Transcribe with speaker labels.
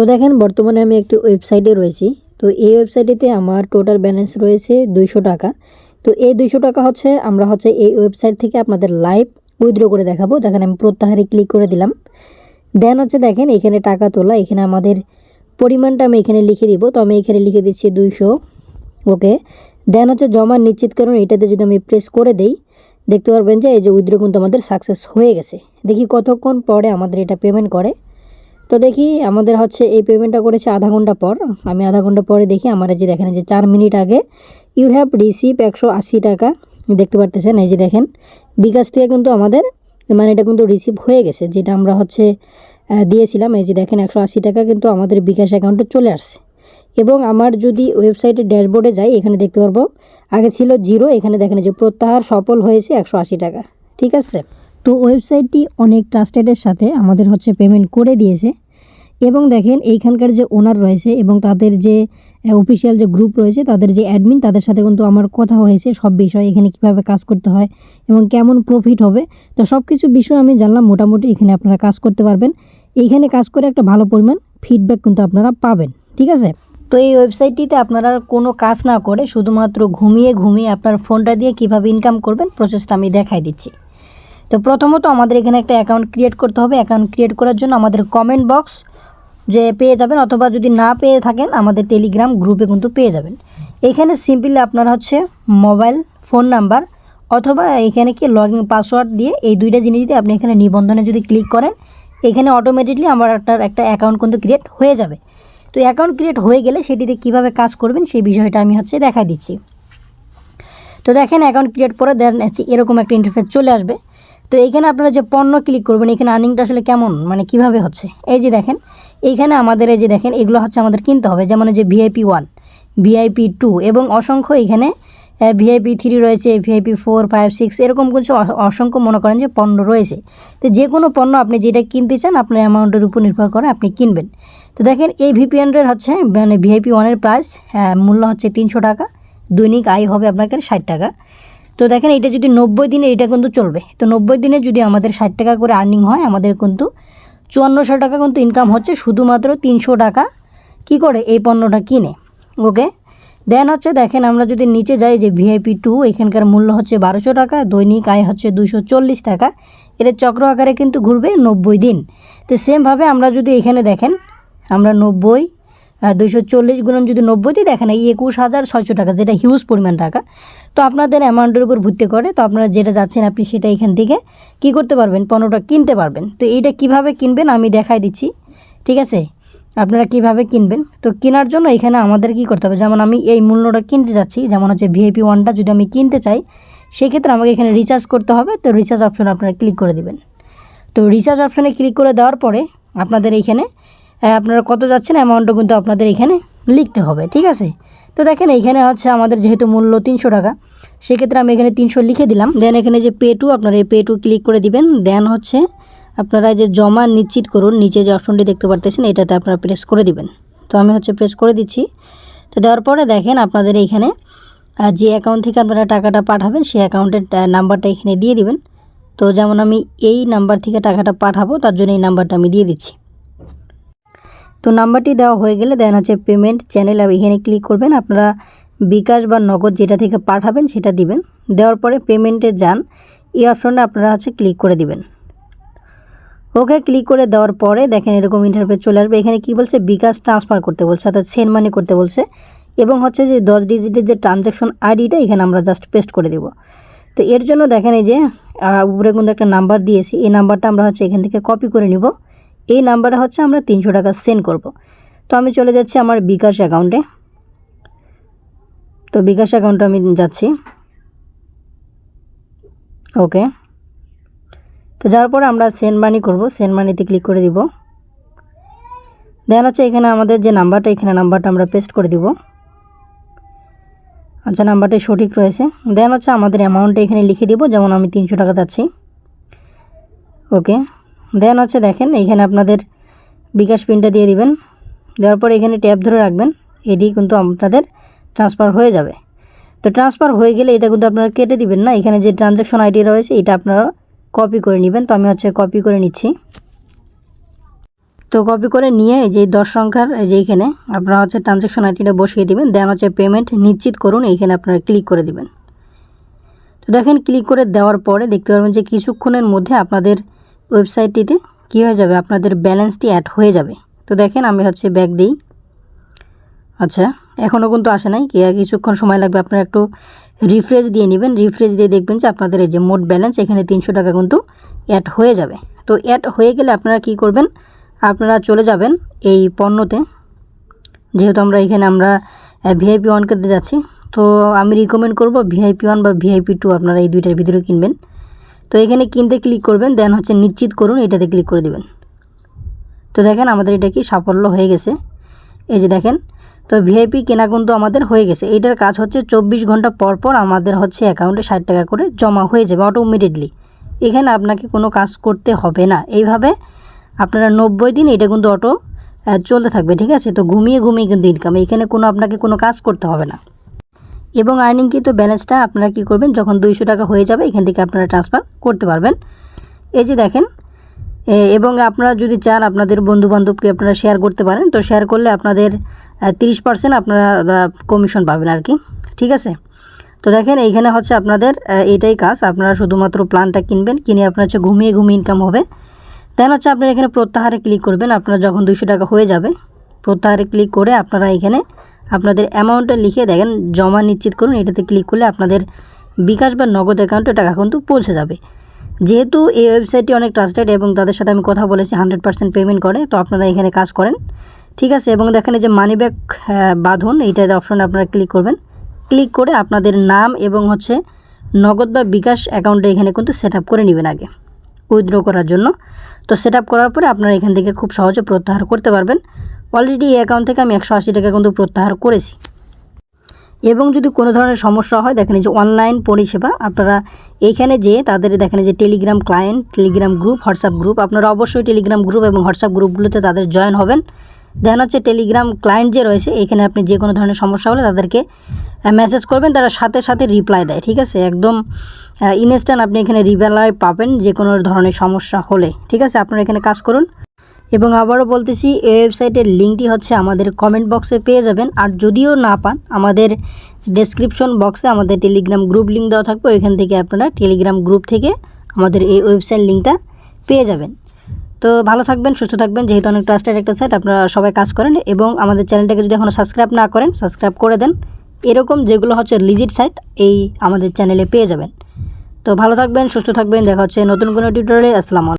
Speaker 1: তো দেখেন, বর্তমানে আমি একটি ওয়েবসাইটে রয়েছি। তো এই ওয়েবসাইটেতে আমার টোটাল ব্যালেন্স রয়েছে দুইশো টাকা। তো এই দুইশো টাকা হচ্ছে, আমরা হচ্ছে এই ওয়েবসাইট থেকে আপনাদের লাইভ উইথড্র করে দেখাবো। দেখেন, আমি প্রত্যাহারে ক্লিক করে দিলাম। দেন হচ্ছে দেখেন, এখানে টাকা তোলা, এখানে আমাদের পরিমাণটা আমি এখানে লিখে দিব। তো আমি এখানে লিখে দিচ্ছি দুইশো ওকে দেন হচ্ছে জমা নিশ্চিতকরণ, এটাতে যদি আমি প্রেস করে দেই, দেখতে পারবেন যে এই যে উইথড্র কিন্তু আমাদের সাকসেস হয়ে গেছে। দেখি কতক্ষণ পরে আমাদের এটা পেমেন্ট করে। তো দেখি আমাদের হচ্ছে এই পেমেন্টটা করেছে আধা ঘণ্টা পর। আমি আধা ঘণ্টা পরে দেখি আমার যে দেখেন যে চার মিনিট আগে ইউ হ্যাভ রিসিভ একশো আশি টাকা। দেখতে পারতেছেন এই যে দেখেন। বিকাশ থেকে কিন্তু আমাদের মানে এটা কিন্তু রিসিভ হয়ে গেছে, যেটা আমরা হচ্ছে দিয়েছিলাম। এই যে দেখেন একশো আশি টাকা কিন্তু আমাদের বিকাশ অ্যাকাউন্টে চলে আসছে। এবং আমার যদি ওয়েবসাইটের ড্যাশবোর্ডে যাই, এখানে দেখতে পারব, আগে ছিল জিরো এখানে দেখেন যে প্রত্যাহার সফল হয়েছে একশো আশি টাকা। ঠিক আছে? তো ওয়েবসাইটটি অনেক ট্রাস্টেডের সাথে আমাদের হচ্ছে পেমেন্ট করে দিয়েছে। এবং দেখেন এইখানকার যে ওনার রয়েছে এবং তাদের যে অফিসিয়াল যে গ্রুপ রয়েছে, তাদের যে অ্যাডমিন তাদের সাথে কিন্তু আমার কথা হয়েছে সব বিষয় এখানে কীভাবে কাজ করতে হয় এবং কেমন প্রফিট হবে। তো সব কিছু বিষয় আমি জানলাম, মোটামুটি এখানে আপনারা কাজ করতে পারবেন। এইখানে কাজ করে একটা ভালো পরিমাণ ফিডব্যাক কিন্তু আপনারা পাবেন, ঠিক আছে? তো এই ওয়েবসাইটটিতে আপনারা কোনো কাজ না করে শুধুমাত্র ঘুমিয়ে ঘুমিয়ে আপনার ফোনটা দিয়ে কীভাবে ইনকাম করবেন প্রসেসটা আমি দেখাই দিচ্ছি। তো প্রথমত আমাদের এখানে একটা অ্যাকাউন্ট ক্রিয়েট করতে হবে। অ্যাকাউন্ট ক্রিয়েট করার জন্য আমাদের কমেন্ট বক্স যে পেয়ে যাবেন অথবা যদি না পেয়ে থাকেন, আমাদের টেলিগ্রাম গ্রুপে কিন্তু পেয়ে যাবেন। এখানে সিম্পলি আপনার হচ্ছে মোবাইল ফোন নাম্বার অথবা এখানে কি লগ ইন পাসওয়ার্ড দিয়ে এই দুইটা জিনিস দিয়ে আপনি এখানে নিবন্ধনে যদি ক্লিক করেন, এখানে অটোমেটিকলি আমার আপনার একটা অ্যাকাউন্ট কিন্তু ক্রিয়েট হয়ে যাবে। তো অ্যাকাউন্ট ক্রিয়েট হয়ে গেলে সেটিতে কীভাবে কাজ করবেন সেই বিষয়টা আমি হচ্ছে দেখা দিচ্ছি। তো দেখেন অ্যাকাউন্ট ক্রিয়েট করে দেন হচ্ছে এরকম একটা ইন্টারফেস চলে আসবে। তো এইখানে আপনারা যে পণ্য ক্লিক করবেন, এখানে আর্নিংটা আসলে কেমন? মানে কীভাবে হচ্ছে? এই যে দেখেন এইখানে আমাদের এই যে দেখেন, এগুলো হচ্ছে আমাদের কিনতে হবে। যেমন যে ভিআইপি ওয়ান ভিআইপি টু এবং অসংখ্য এখানে ভিআইপি থ্রি রয়েছে ভিআইপি ফোর ফাইভ সিক্স এরকম কিছু অসংখ্য মনে করেন যে পণ্য রয়েছে। তো যে কোনো পণ্য আপনি যেটা কিনতে চান, আপনার অ্যামাউন্টের উপর নির্ভর করে আপনি কিনবেন। তো দেখেন, এই ভিপিএনের হচ্ছে মানে ভিআইপি ওয়ানের প্রাইস মূল্য হচ্ছে তিনশো টাকা। দৈনিক আয় হবে আপনাকে ষাট টাকা। তো দেখেন এটা যদি নব্বই দিনে এটা কিন্তু চলবে। তো নব্বই দিনে যদি আমাদের ষাট টাকা করে আর্নিং হয়, আমাদের কিন্তু চুয়ান্নশো টাকা কিন্তু ইনকাম হচ্ছে শুধুমাত্র তিনশো টাকা। কি করে? এই পণ্যটা কিনে। ওকে? দেন হচ্ছে দেখেন আমরা যদি নিচে যাই যে ভিআইপি টু এখানকার মূল্য হচ্ছে বারোশো টাকা, দৈনিক আয় হচ্ছে দুশো চল্লিশ টাকা। এটা চক্র আকারে কিন্তু ঘুরবে নব্বই দিন। তো সেমভাবে আমরা যদি এখানে দেখেন, আমরা নব্বই দুইশো চল্লিশ গুণন যদি নব্বই নব্বইতে দেখেন, এই একুশ হাজার ছয়শো টাকা, যেটা হিউজ পরিমাণ টাকা। তো আপনাদের অ্যামাউন্টের উপর ভিত্তি করে, তো আপনারা যেটা যাচ্ছেন আপনি সেটা এখান থেকে কি করতে পারবেন? পণ্যটা কিনতে পারবেন। তো এইটা কীভাবে কিনবেন আমি দেখাই দিচ্ছি, ঠিক আছে? আপনারা কীভাবে কিনবেন? তো কেনার জন্য এখানে আমাদের কি করতে হবে? যেমন আমি এই মূল্যটা কিনতে যাচ্ছি, যেমন হচ্ছে ভিআইপি ওয়ানটা যদি আমি কিনতে চাই, সেক্ষেত্রে আমাকে এখানে রিচার্জ করতে হবে। তো রিচার্জ অপশনে আপনারা ক্লিক করে দেবেন। তো রিচার্জ অপশনে ক্লিক করে দেওয়ার পরে আপনাদের এইখানে আপনারা কত যাচ্ছেন অ্যামাউন্টটা কিন্তু আপনাদের এখানে লিখতে হবে, ঠিক আছে? তো দেখেন, এইখানে হচ্ছে আমাদের যেহেতু মূল্য তিনশো টাকা, সেক্ষেত্রে আমি এখানে তিনশো লিখে দিলাম। দেন এখানে যে পে টু আপনারা এই পে টু ক্লিক করে দিবেন। দেন হচ্ছে আপনারা যে জমা নিশ্চিত করুন, নিচে যে অপশনটি দেখতে পারতেছেন, এটাতে আপনারা প্রেস করে দিবেন। তো আমি হচ্ছে প্রেস করে দিচ্ছি। তো দেওয়ার পরে দেখেন, আপনাদের এইখানে যে অ্যাকাউন্ট থেকে আপনারা টাকাটা পাঠাবেন, সেই অ্যাকাউন্টের নাম্বারটা এখানে দিয়ে দিবেন। তো যেমন আমি এই নাম্বার থেকে টাকাটা পাঠাবো, তার জন্য এই নাম্বারটা আমি দিয়ে দিচ্ছি। তো নাম্বারটি দেওয়া হয়ে গেলে দেন হচ্ছে পেমেন্ট চ্যানেল এখানে ক্লিক করবেন। আপনারা বিকাশ বা নগদ যেটা থেকে পাঠাবেন সেটা দিবেন। দেওয়ার পরে পেমেন্টে যান। এই অপশনটা আপনারা হচ্ছে ক্লিক করে দিবেন। ওকে ক্লিক করে দেওয়ার পরে দেখেন এরকম ইন্টারফেস চলে আসবে। এখানে কি বলছে? বিকাশ ট্রান্সফার করতে বলছে, অর্থাৎ সেন্ড মানি করতে বলছে। এবং হচ্ছে যে দশ ডিজিটের যে ট্রানজ্যাকশন আইডিটা এখানে আমরা জাস্ট পেস্ট করে দেব। তো এর জন্য দেখেন এই যে উপরে কিন্তু একটা নাম্বার দিয়েছি। এই নাম্বারটা আমরা হচ্ছে এখান থেকে কপি করে নিব। এই নাম্বারে হচ্ছে আমরা তিনশো টাকা সেন্ড করব। তো আমি চলে যাচ্ছি আমার বিকাশ অ্যাকাউন্টে তো বিকাশ অ্যাকাউন্টে আমি যাচ্ছি। ওকে তো যাওয়ার পরে আমরা সেন্ড মানি করব। সেন্ড মানিতে ক্লিক করে দিব। দেন হচ্ছে এখানে আমাদের যে নাম্বারটা, এখানে নাম্বারটা আমরা পেস্ট করে দিব। আচ্ছা নাম্বারটা সঠিক রয়েছে। দেন হচ্ছে আমাদের অ্যামাউন্টটা এখানে লিখে দিব, যেমন আমি তিনশো টাকা চাচ্ছি। ওকে দেন হচ্ছে দেখেন, এইখানে আপনাদের বিকাশ পিনটা দিয়ে দিবেন। দেওয়ার পর এখানে ট্যাপ ধরে রাখবেন এটি কিন্তু আপনাদের ট্রান্সফার হয়ে যাবে। তো ট্রান্সফার হয়ে গেলে এটা কিন্তু আপনারা কেটে দিবেন না, এখানে যে ট্রানজ্যাকশন আইডি রয়েছে এটা আপনারা কপি করে নেবেন। তো আমি হচ্ছে কপি করে নিচ্ছি। তো কপি করে নিয়ে যে দশ সংখ্যার যে এইখানে আপনারা হচ্ছে ট্রানজ্যাকশন আইডিটা বসিয়ে দিবেন, দেন হচ্ছে পেমেন্ট নিশ্চিত করুন, এইখানে আপনারা ক্লিক করে দিবেন। তো দেখেন, ক্লিক করে দেওয়ার পরে দেখতে পারবেন যে কিছুক্ষণের মধ্যে আপনাদের ওয়েবসাইটটিতে কী হয়ে যাবে? আপনাদের ব্যালেন্সটি অ্যাড হয়ে যাবে। তো দেখেন আমি হচ্ছে ব্যাগ দিই। আচ্ছা এখনও কিন্তু আসে নাই। কি কিছুক্ষণ সময় লাগবে, আপনারা একটু রিফ্রেশ দিয়ে নেবেন। রিফ্রেশ দিয়ে দেখবেন যে আপনাদের এই যে মোট ব্যালেন্স এখানে তিনশো টাকা কিন্তু অ্যাড হয়ে যাবে। তো অ্যাড হয়ে গেলে আপনারা কি করবেন? আপনারা চলে যাবেন এই পণ্যতে। যেহেতু আমরা এখানে আমরা ভিআইপি ওয়ান কিনতে যাচ্ছি, তো আমি রিকমেন্ড করব ভিআইপি ওয়ান বা ভিআইপি টু আপনারা এই দুইটার ভিতরে কিনবেন। তো এখানে কিনতে ক্লিক করবেন দেন হচ্ছে নিশ্চিত করুন, এটাতে ক্লিক করে দিবেন। তো দেখেন আমাদের এটা কি সাফল্য হয়ে গেছে। এই যে দেখেন, তো ভিআইপি কেনা কিন্তু আমাদের হয়ে গেছে। এইটার কাজ হচ্ছে চব্বিশ ঘণ্টা পর পর আমাদের হচ্ছে অ্যাকাউন্টে ষাট টাকা করে জমা হয়ে যাবে অটোমেটিকলি এখানে আপনাকে কোনো কাজ করতে হবে না। এইভাবে আপনারা নব্বই দিন এটা কিন্তু অটো চলতে থাকবে, ঠিক আছে? তো ঘুমিয়ে ঘুমিয়ে কিন্তু ইনকাম এখানে কোনো, আপনাকে কোনো কাজ করতে হবে না। এবং আর্নিং কিন্তু ব্যালেন্সটা আপনারা কি করবেন? যখন দুইশো টাকা হয়ে যাবে, এখান থেকে আপনারা ট্রান্সফার করতে পারবেন। এই যে দেখেন এবং আপনারা যদি চান আপনাদের বন্ধু বান্ধবকে আপনারা শেয়ার করতে পারেন, তো শেয়ার করলে আপনাদের তিরিশ পার্সেন্ট আপনারা কমিশন পাবেন আর কি। ঠিক আছে? তো দেখেন, এইখানে হচ্ছে আপনাদের এটাই কাজ। আপনারা শুধুমাত্র প্ল্যানটা কিনবেন, কিনে আপনার হচ্ছে ঘুমিয়ে ঘুমিয়ে ইনকাম হবে। দেন হচ্ছে আপনারা এখানে প্রত্যাহারে ক্লিক করবেন। আপনারা যখন দুইশো টাকা হয়ে যাবে, প্রত্যাহারে ক্লিক করে আপনারা এখানে আপনাদের অ্যামাউন্টটা লিখে দেখেন, জমা নিশ্চিত করুন, এটাতে ক্লিক করলে আপনাদের বিকাশ বা নগদ অ্যাকাউন্টে টাকা কিন্তু পৌঁছে যাবে। যেহেতু এই ওয়েবসাইটটি অনেক ট্রাস্টেড এবং তাদের সাথে আমি কথা বলেছি হান্ড্রেড পার্সেন্ট পেমেন্ট করে, তো আপনারা এখানে কাজ করেন। ঠিক আছে, এবং দেখেন এই যে মানি ব্যাক বাঁধুন এইটাতে অপশনে আপনারা ক্লিক করবেন। ক্লিক করে আপনাদের নাম এবং হচ্ছে নগদ বা বিকাশ অ্যাকাউন্টে এখানে কিন্তু সেট করে নেবেন আগে উইথড্র করার জন্য। তো সেট করার পরে আপনারা এখান থেকে খুব সহজে প্রত্যাহার করতে পারবেন। অলরেডি এই অ্যাকাউন্ট থেকে আমি একশো আশি টাকা কিন্তু প্রত্যাহার করেছি। এবং যদি কোনো ধরনের সমস্যা হয়, দেখেন যে অনলাইন পরিষেবা, আপনারা এইখানে যে তাদের দেখেন যে Telegram client Telegram group WhatsApp group আপনারা অবশ্যই টেলিগ্রাম গ্রুপ এবং হোয়াটসঅ্যাপ গ্রুপগুলোতে তাদের জয়েন হবেন। দেন হচ্ছে টেলিগ্রাম ক্লায়েন্ট যে রয়েছে, এখানে আপনি যে কোনো ধরনের সমস্যা হলে তাদেরকে মেসেজ করবেন, তারা সাথে সাথে রিপ্লাই দেয়, ঠিক আছে? একদম ইনস্ট্যান্ট আপনি এখানে রিপ্লাই পাবেন যে কোনো ধরনের সমস্যা হলে, ঠিক আছে? আপনারা এখানে কাজ করুন। এবং আবারও বলতেছি, এই ওয়েবসাইটের লিঙ্কটি হচ্ছে আমাদের কমেন্ট বক্সে পেয়ে যাবেন। আর যদিও না পান, আমাদের ডেসক্রিপশন বক্সে আমাদের টেলিগ্রাম গ্রুপ লিঙ্ক দেওয়া থাকবে। ওইখান থেকে আপনারা টেলিগ্রাম গ্রুপ থেকে আমাদের এই ওয়েবসাইট লিঙ্কটা পেয়ে যাবেন। তো ভালো থাকবেন, সুস্থ থাকবেন। যেহেতু অনেক ট্রাস্টেড একটা সাইট আপনারা সবাই কাজ করেন এবং আমাদের চ্যানেলটাকে যদি এখনও সাবস্ক্রাইব না করেন সাবস্ক্রাইব করে দেন। এরকম যেগুলো হচ্ছে লিজিট সাইট এই আমাদের চ্যানেলে পেয়ে যাবেন। তো ভালো থাকবেন, সুস্থ থাকবেন। দেখা হচ্ছে নতুন কোনো টিউটোরিয়ালে আসসালামু